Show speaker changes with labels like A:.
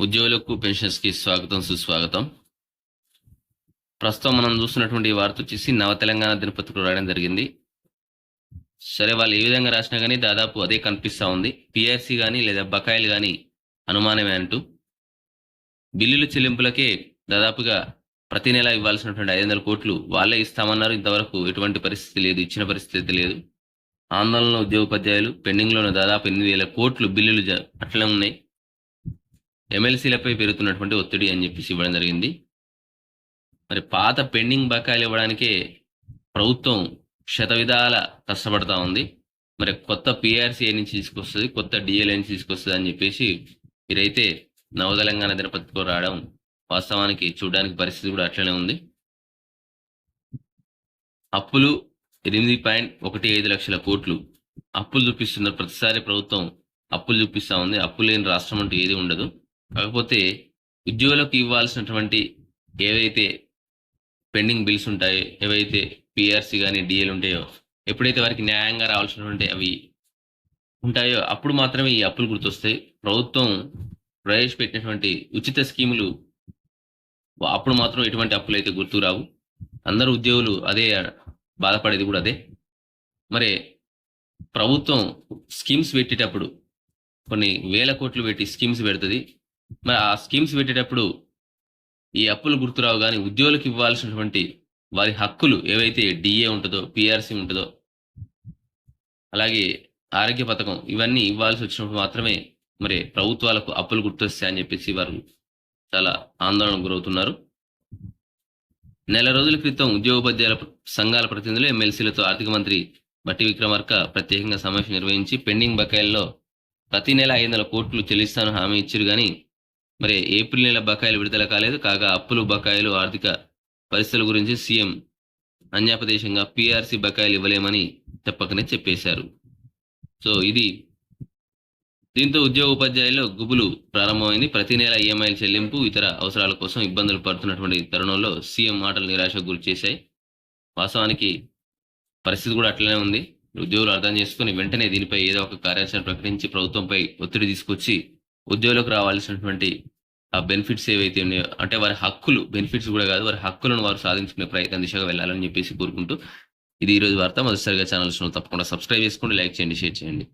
A: ఉద్యోగులకు పెన్షన్స్కి స్వాగతం సుస్వాగతం. ప్రస్తుతం మనం చూస్తున్నటువంటి వార్త వచ్చేసి నవ తెలంగాణ దినపత్రికలో రాయడం జరిగింది. సరే వాళ్ళు ఏ విధంగా రాసినా కానీ దాదాపు అదే కనిపిస్తూ ఉంది. పిఆర్సీ కానీ లేదా బకాయిలు కానీ అనుమానమే అంటూ. బిల్లుల చెల్లింపులకే దాదాపుగా ప్రతి నెల ఇవ్వాల్సినటువంటి ఐదు వందల కోట్లు వాళ్ళే ఇస్తామన్నారు. ఇంతవరకు ఎటువంటి పరిస్థితి లేదు ఇచ్చిన పరిస్థితి లేదు. ఆందోళన ఉద్యోగోపాధ్యాయులు పెండింగ్లోనే దాదాపు ఎనిమిది వేల కోట్లు బిల్లులు అట్లనే ఉన్నాయి. ఎమ్మెల్సీలపై పెరుగుతున్నటువంటి ఒత్తిడి అని చెప్పేసి ఇవ్వడం జరిగింది. మరి పాత పెండింగ్ బకాయిలు ఇవ్వడానికే ప్రభుత్వం శతవిధాల కష్టపడతా ఉంది. మరి కొత్త పిఆర్సీ నుంచి తీసుకొస్తుంది కొత్త డిఎల్ఏ నుంచి తీసుకొస్తుంది అని చెప్పేసి మీరైతే నవతెలంగాణ దినపత్రికలో రావడం వాస్తవానికి చూడడానికి పరిస్థితి కూడా అట్లనే ఉంది. అప్పులు ఎనిమిది పాయింట్ ఒకటి ఐదు లక్షల కోట్లు అప్పులు చూపిస్తున్న ప్రతిసారి ప్రభుత్వం అప్పులు చూపిస్తూ ఉంది. అప్పు లేని రాష్ట్రం అంటూ ఏది ఉండదు. కాకపోతే ఉద్యోగులకు ఇవ్వాల్సినటువంటి ఏవైతే పెండింగ్ బిల్స్ ఉంటాయో ఏవైతే పిఆర్సీ కానీ డిఎల్ ఉంటాయో ఎప్పుడైతే వారికి న్యాయంగా రావాల్సినటువంటి అవి ఉంటాయో అప్పుడు మాత్రమే ఈ అప్పులు గుర్తొస్తాయి. ప్రభుత్వం ప్రవేశపెట్టినటువంటి ఉచిత స్కీములు అప్పుడు మాత్రం ఎటువంటి అప్పులు అయితే గుర్తు రావు. అందరు ఉద్యోగులు అదే బాధపడేది కూడా అదే. మరి ప్రభుత్వం స్కీమ్స్ పెట్టేటప్పుడు కొన్ని వేల కోట్లు పెట్టి స్కీమ్స్ పెడుతుంది. మరి ఆ స్కీమ్స్ పెట్టేటప్పుడు ఈ అప్పులు గుర్తురావు కానీ ఉద్యోగులకు ఇవ్వాల్సినటువంటి వారి హక్కులు ఏవైతే డిఏ ఉంటుందో పిఆర్సీ ఉంటుందో అలాగే ఆరోగ్య పథకం ఇవన్నీ ఇవ్వాల్సి వచ్చినప్పుడు మాత్రమే మరి ప్రభుత్వాలకు అప్పులు గుర్తొస్తాయని చెప్పేసి వారు చాలా ఆందోళనకు గురవుతున్నారు. నెల రోజుల క్రితం ఉద్యోగోపాధ్యాయుల సంఘాల ప్రతినిధులు ఎమ్మెల్సీలతో ఆర్థిక మంత్రి బట్టి విక్రమార్క ప్రత్యేకంగా సమావేశం నిర్వహించి పెండింగ్ బకాయిల్లో ప్రతి నెల ఐదు వందల కోట్లు చెల్లిస్తాను హామీ ఇచ్చారు కానీ మరి ఏప్రిల్ నెల బకాయిలు విడుదల కాలేదు. కాగా అప్పులు బకాయిలు ఆర్థిక పరిస్థితుల గురించి సీఎం అన్యాపదేశంగా పీఆర్సీ బకాయిలు ఇవ్వలేమని చెప్పకనే చెప్పేశారు. సో ఇది దీంతో ఉద్యోగ ఉపాధ్యాయుల్లో గుబులు ప్రారంభమైంది. ప్రతి నెల ఈఎంఐల చెల్లింపు ఇతర అవసరాల కోసం ఇబ్బందులు పడుతున్నటువంటి తరుణంలో సీఎం మాటలు నిరాశకు గురి చేశాయి. వాస్తవానికి పరిస్థితి కూడా అట్లనే ఉంది. ఉద్యోగులు అర్థం చేసుకుని వెంటనే దీనిపై ఏదో ఒక కార్యాచరణ ప్రకటించి ప్రభుత్వంపై ఒత్తిడి తీసుకొచ్చి ఉద్యోగులకు రావాల్సినటువంటి ఆ బెనిఫిట్స్ ఏవైతే ఉన్నాయో అంటే వారి హక్కులు బెనిఫిట్స్ కూడా కాదు వారి హక్కులను వారు సాధించుకునే ప్రయత్నం దిశగా వెళ్ళాలని చెప్పేసి కోరుకుంటూ ఇది ఈరోజు వార్త. మొదటిసారిగా ఛానల్స్ తప్పకుండా సబ్స్క్రైబ్ చేసుకోండి లైక్ చేయండి షేర్ చేయండి.